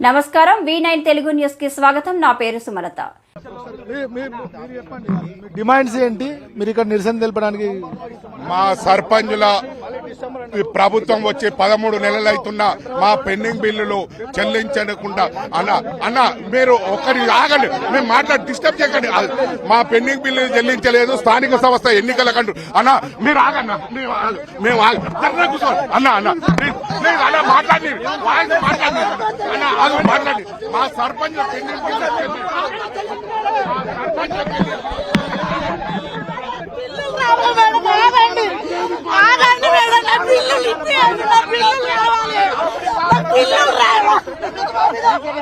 నమస్కారం V nine Telugu న్యూస్కి స్వాగతం. నా పేరు సుమలత. డిమాండ్స్ ఏంటి? మీరు ఇక్కడ నిరసన తెలపడానికి మా సర్పంచుల ప్రభుత్వం వచ్చి పదమూడు నెలలు అవుతున్నా మా పెండింగ్ బిల్లులు చెల్లించకుండా. అన్న అన్న మీరు ఒకరి ఆగండి. మేము మాట్లాడి డిస్టర్బ్ చేయకండి. మా పెండింగ్ బిల్లులు చెల్లించలేదు. స్థానిక సంస్థ ఎన్నికల కంటూ. అన్న మీరు ఆగన్న మేము అన్న అన్న అన్న మాట్లాడి మాట్లాడి అన్న మాట్లాడి మా సర్పంచ్ పెండింగ్ బిల్లు చెల్లి- ਕਿੱਥੇ ਆ ਮੇਰਾ ਪਿੱਲ ਲੈਣ ਵਾਲੇ? ਮੈਂ ਪਿੱਲ ਰਹਿ ਵਾ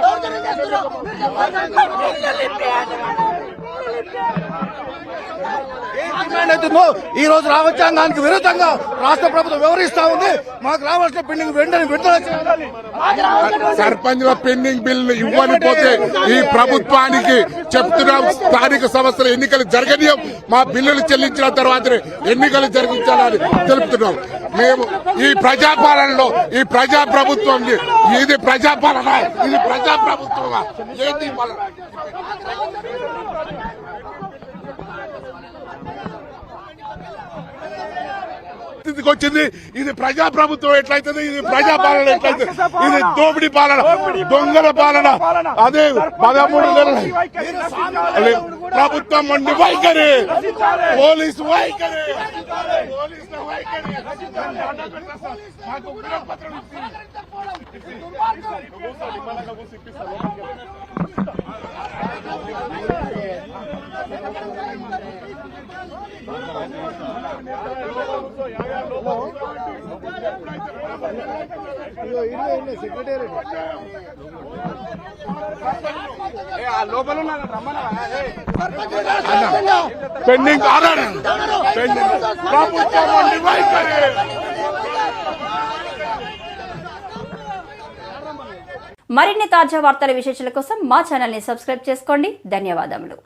ਦੋ ਜਣੇ ਦੇ ਦੋ ਮੇਰੇ ਪਿੱਲ ਲਿੱਤੇ ਆ। డిమాండ్ అవుతుందో ఈ రోజు రాజ్యాంగానికి విరుద్ధంగా రాష్ట్ర ప్రభుత్వం వివరిస్తా ఉంది. మాకు రావాల్సిన పెండింగ్ వెంటనే విడుదల చేయాలి. సర్పంచ్ల పెండింగ్ బిల్లు ఇవ్వనిపోతే ఈ ప్రభుత్వానికి చెప్తున్నాం స్థానిక సంస్థల ఎన్నికలు జరగనీయం మా బిల్లులు చెల్లించిన తర్వాతనే ఎన్నికలు జరిగించాలని తెలుపుతున్నాం. మేము ఈ ప్రజాపాలనలో ఈ ప్రజా ప్రభుత్వం ఇది ప్రజాపాలన ఇది ప్రజా ప్రభుత్వమా ఏంటి పాలన? స్థితికి వచ్చింది. ఇది ప్రజా ప్రభుత్వం ఎట్లయితుంది ఇది ప్రజా పాలన. ఎట్లయితుంది ఇది దోపిడీ పాలన దొంగల పాలన. అదే పదమూడు నెలలు. ప్రభుత్వం మొండి వైఖరి. పోలీసు వైఖరి. పోలీసుల వైఖరి. మాకు వినపత్రం ఇచ్చింది. పెండింగ్. ఆర్డర్ పెండింగ్ ప్రభుత్వం మొండి మరిన్ని తాజా వార్తల విశేషాల కోసం మా ఛానల్ని సబ్స్క్రైబ్ చేసుకోండి. ధన్యవాదములు.